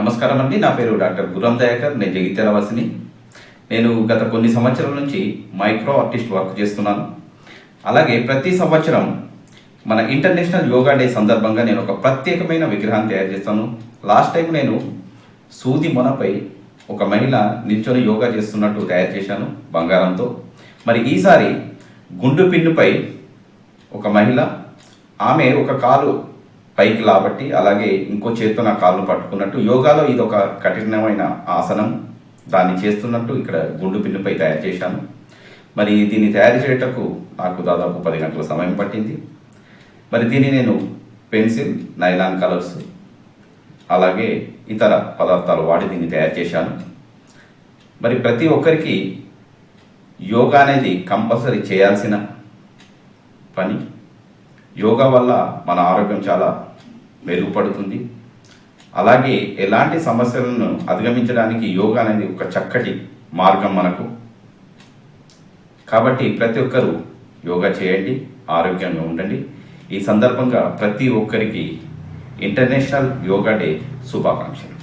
నమస్కారం అండి. నా పేరు డాక్టర్ గురం దయాకర్. నేను జగిత్యాల వాసిని. నేను గత కొన్ని సంవత్సరాల నుంచి మైక్రో ఆర్టిస్ట్ వర్క్ చేస్తున్నాను. అలాగే ప్రతి సంవత్సరం మన ఇంటర్నేషనల్ యోగా డే సందర్భంగా నేను ఒక ప్రత్యేకమైన విగ్రహాన్ని తయారు చేస్తాను. లాస్ట్ టైం నేను సూది మొనపై ఒక మహిళ నిల్చొని యోగా చేస్తున్నట్టు తయారు చేశాను బంగారంతో. మరి ఈసారి గుండు పిన్నుపై ఒక మహిళ ఆమె ఒక కాలు పైకి లాబట్టి అలాగే ఇంకో చేత్తో నా కాళ్ళు పట్టుకున్నట్టు. యోగాలో ఇది ఒక కఠినమైన ఆసనం. దాన్ని చేస్తున్నట్టు ఇక్కడ గుండు పిన్నుపై తయారు చేశాను. మరి దీన్ని తయారు చేయటకు నాకు దాదాపు పది గంటల సమయం పట్టింది. మరి దీన్ని నేను పెన్సిల్ నైలాన్ కలర్స్ అలాగే ఇతర పదార్థాలు వాడి దీన్ని తయారు చేశాను. మరి ప్రతి ఒక్కరికి యోగా అనేది కంపల్సరీ చేయాల్సిన పని. యోగా వల్ల మన ఆరోగ్యం చాలా మెరుగుపడుతుంది. అలాగే ఎలాంటి సమస్యలను అధిగమించడానికి యోగా అనేది ఒక చక్కటి మార్గం మనకు. కాబట్టి ప్రతి ఒక్కరూ యోగా చేయండి ఆరోగ్యంగా ఉండండి. ఈ సందర్భంగా ప్రతి ఒక్కరికి ఇంటర్నేషనల్ యోగా డే శుభాకాంక్షలు.